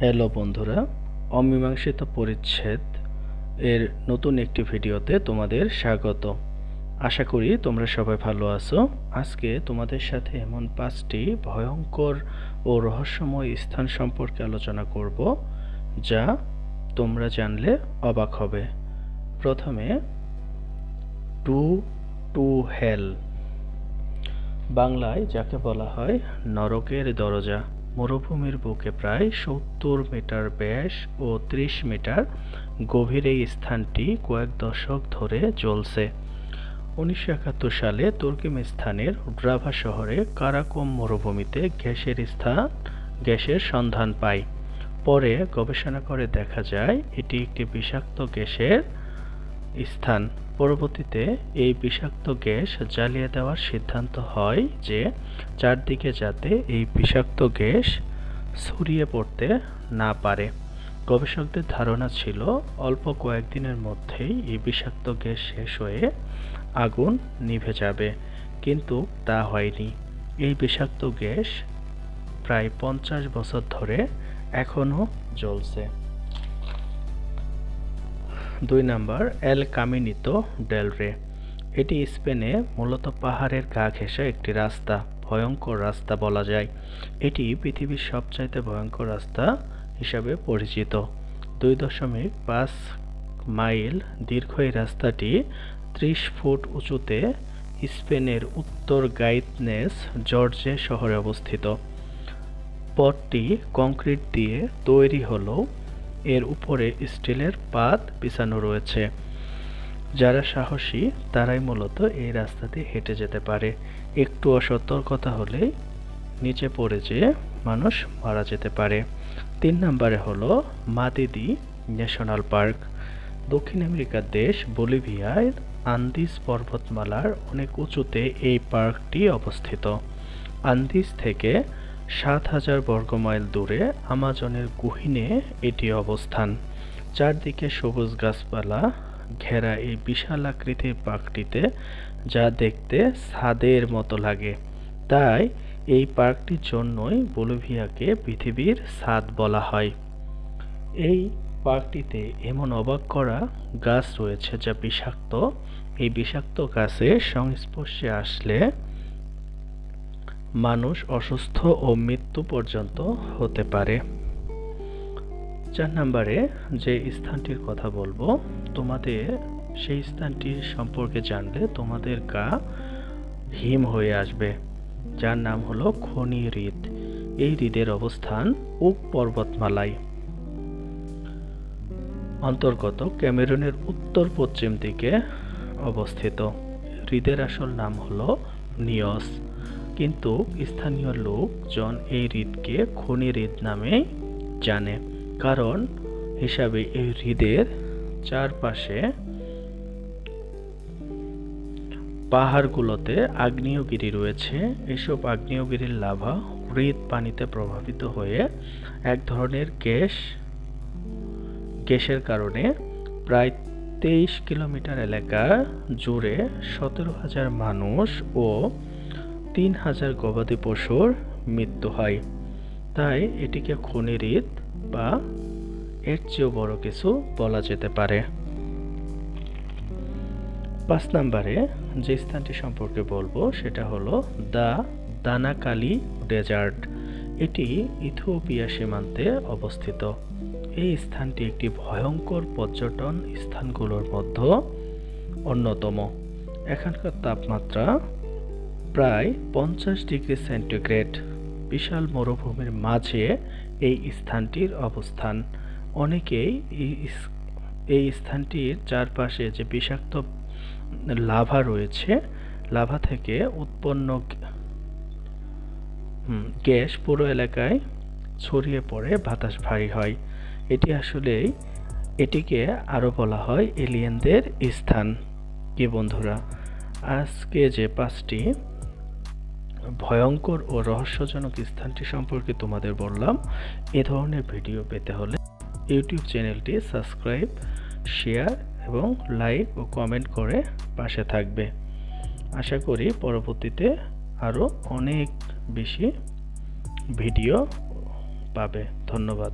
Hello বন্ধুরা, অমীমাংসিত পরিচ্ছেদ এর নতুন একটি ভিডিওতে তোমাদের স্বাগত। আশা করি তোমরা সবাই ভালো আছো। আজকে তোমাদের সাথে এমন পাঁচটি ভয়ঙ্কর ও রহস্যময় স্থান সম্পর্কে আলোচনা করব, যা তোমরা জানলে অবাক হবে। প্রথমে, টু টু হেল। বাংলায় যাকে বলা হয় নরকের দরজা। মরুভূমির বুকে প্রায় সত্তর মিটার ব্যাস ও ত্রিশ মিটার গভীর এই স্থানটি কয়েক দশক ধরে চলছে উনিশশো একাত্তর সালে তুর্কিমিস্তানের ড্রাভা শহরে কারাকোম মরুভূমিতে গ্যাসের স্থান, গ্যাসের সন্ধান পায়। পরে গবেষণা করে দেখা যায়, এটি একটি বিষাক্ত গ্যাসের স্থান। পরবর্তীতে এই বিষাক্ত গ্যাস জ্বালিয়ে দেওয়ার সিদ্ধান্ত হয় যে চারদিকে যাতে এই বিষাক্ত গ্যাস ছড়িয়ে পড়তে না পারে। গবেষকদের ধারণা ছিল অল্প কয়েকদিনের মধ্যেই এই বিষাক্ত গ্যাস শেষ হয়ে আগুন নিভে যাবে, কিন্তু তা হয়নি। এই বিষাক্ত গ্যাস প্রায় পঞ্চাশ বছর ধরে এখনও জ্বলছে। দুই নাম্বার, এল কামিনিতো ডেল রে। এটি স্পেনে মূলত পাহাড়ের গা ঘেঁষা একটি রাস্তা, ভয়ঙ্কর রাস্তা বলা যায়। এটি পৃথিবীর সবচাইতে ভয়ঙ্কর রাস্তা হিসাবে পরিচিত। দুই দশমিক পাঁচ মাইল দীর্ঘ এই রাস্তাটি ত্রিশ ফুট উঁচুতে স্পেনের উত্তর গাইতনেস, জর্জে শহরে অবস্থিত। পথটি কংক্রিট দিয়ে তৈরি হলেও এর উপরে স্টিলের পাত বিছানো রয়েছে। যারা সাহসী, তারাই মূলত এই রাস্তা দিয়ে হেঁটে যেতে পারে। একটু অসতর্কতা হলেই নিচে পড়ে যেয়ে মানুষ মারা যেতে পারে। তিন নম্বরে হলো মাদিদি ন্যাশনাল পার্ক। দক্ষিণ আমেরিকার দেশ বলিভিয়ায় আন্দিজ পর্বতমালার অনেক উঁচুতে এই পার্কটি অবস্থিত। আন্দিজ থেকে সাত হাজার বর্গমাইল দূরে আমাজনের গহীনে এটি অবস্থান। চারদিকে সবুজ গাছপালা, ঘেরা এই বিশাল আকৃতির পার্কটিতে, যা দেখতে ছাদের মতো লাগে। তাই এই পার্কটির জন্যই বলিভিয়াকে পৃথিবীর ছাদ বলা হয়। এই পার্কটিতে এমন অবাক করা গাছ রয়েছে, যা বিষাক্ত। এই বিষাক্ত গাছের সংস্পর্শে আসলে মানুষ অসুস্থ ও মৃত্যু পর্যন্ত হতে পারে। চার নম্বরে যে স্থানটির কথা বলব, তোমাদের সেই স্থানটির সম্পর্কে জানলে তোমাদের গা হিম হয়ে আসবে। যার নাম হলো খনি হৃদ। এই হৃদের অবস্থান উক পর্বতমালায়। অন্তর্গত ক্যামেরুনের উত্তর পশ্চিম দিকে অবস্থিত। হৃদের আসল নাম হলো নিয়স কিন্তু স্থানীয় লোকজন এই হৃদকে খনি হৃদ নামে জানে। কারণ হিসাবে এই হৃদের চারপাশে পাহাড়গুলোতে আগ্নেয়গিরি রয়েছে। এসব আগ্নেয়গিরির লাভা হৃদ পানিতে প্রভাবিত হয়ে এক ধরনের গ্যাস, গ্যাসের কারণে প্রায় তেইশ কিলোমিটার এলাকা জুড়ে সতেরো হাজার মানুষ ও তিন হাজার গবাদি পশুর মৃত্যু হয়। তাই এটিকে খনি হ্রদ বা এর চেয়েও বড় কিছু বলা যেতে পারে। পাঁচ নম্বরে যে স্থানটি সম্পর্কে বলব, সেটা হলো দ্য দানাকালি ডেজার্ট। এটি ইথিওপিয়া সীমান্তে অবস্থিত। এই স্থানটি একটি ভয়ঙ্কর পর্যটন স্থানগুলোর মধ্যে অন্যতম। এখানকার তাপমাত্রা প্রায় পঞ্চাশ ডিগ্রি সেন্টিগ্রেড বিশাল মরুভূমির মাঝে এই স্থানটির অবস্থান। অনেকেই এই স্থানটির চারপাশে যে বিষাক্ত লাভা রয়েছে, লাভা থেকে উৎপন্ন গ্যাস পুরো এলাকায় ছড়িয়ে পড়ে, বাতাস ভারী হয়। এটি আসলে এটিকে আরও বলা হয় এলিয়েনদের স্থান। কি বন্ধুরা, আজকে যে পাঁচটি ভয়ঙ্কর ও রহস্যজনক স্থানটি সম্পর্কে তোমাদের বললাম। এ ধরনের ভিডিও পেতে হলে ইউটিউব চ্যানেলটি সাবস্ক্রাইব, শেয়ার এবং লাইক ও কমেন্ট করে পাশে থাকবে। আশা করি পরবর্তীতে আরও অনেক বেশি ভিডিও পাবে। ধন্যবাদ।